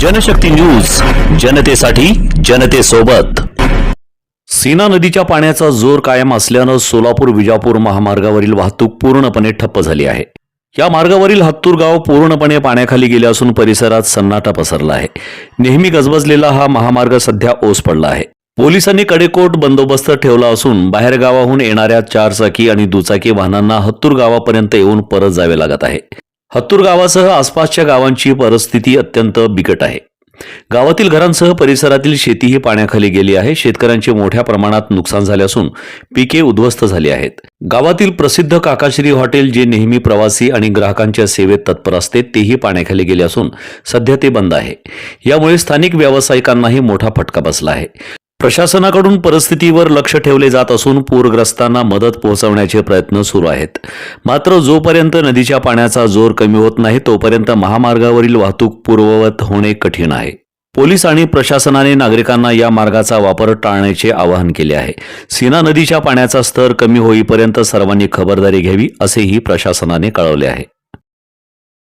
Janshakti news जनतेसाठी जनतेसोबत. सीना नदीच्या पाण्याचा जोर कायम असल्यानं सोलापूर विजापूर महामार्गावरील वाहतूक पूर्णपणे ठप्प झाली आहे. या मार्गावरील हत्तूर गाव पूर्णपणे पाण्याखाली गेले असून परिसरात सन्नाटा पसरला आहे. नेहमी गजबजलेला हा महामार्ग सध्या ओस पडला आहे. पोलिसांनी कडेकोट बंदोबस्त ठेवला असून बाहेरगावाहून येणाऱ्या चारचाकी आणि दुचाकी वाहनांना हत्तूर गावापर्यंत येऊन परत जावे लागत आहे. हत्तूर गावासह आसपासच्या गावांची परिस्थिती अत्यंत बिकट आहे. गावातील घरांसह परिसरातील शेतीही पाण्याखाली गेली आहे. शेतकऱ्यांचे मोठ्या प्रमाणात नुकसान झाले असून पिके उद्ध्वस्त झाली आहेत. गावातील प्रसिद्ध काकाश्री हॉटेल जे नेहमी प्रवासी आणि ग्राहकांच्या सेवेत तत्पर असते तेही पाण्याखाली गेले असून सध्या ते बंद आहे. यामुळे स्थानिक व्यावसायिकांनाही मोठा फटका बसला आहे. प्रशासनाकडून परिस्थितीवर लक्ष ठेवले जात असून पूरग्रस्तांना मदत पोहोचवण्याचे प्रयत्न सुरू आहेत. मात्र जोपर्यंत नदीच्या पाण्याचा जोर कमी होत नाही तोपर्यंत महामार्गावरील वाहतूक पूर्ववत होणे कठीण आहे. पोलीस आणि प्रशासनाने नागरिकांना या मार्गाचा वापर टाळण्याचे आवाहन केले आहे. सीना नदीच्या पाण्याचा स्तर कमी होईपर्यंत सर्वांनी खबरदारी घ्यावी असेही प्रशासनाने कळवले आहे.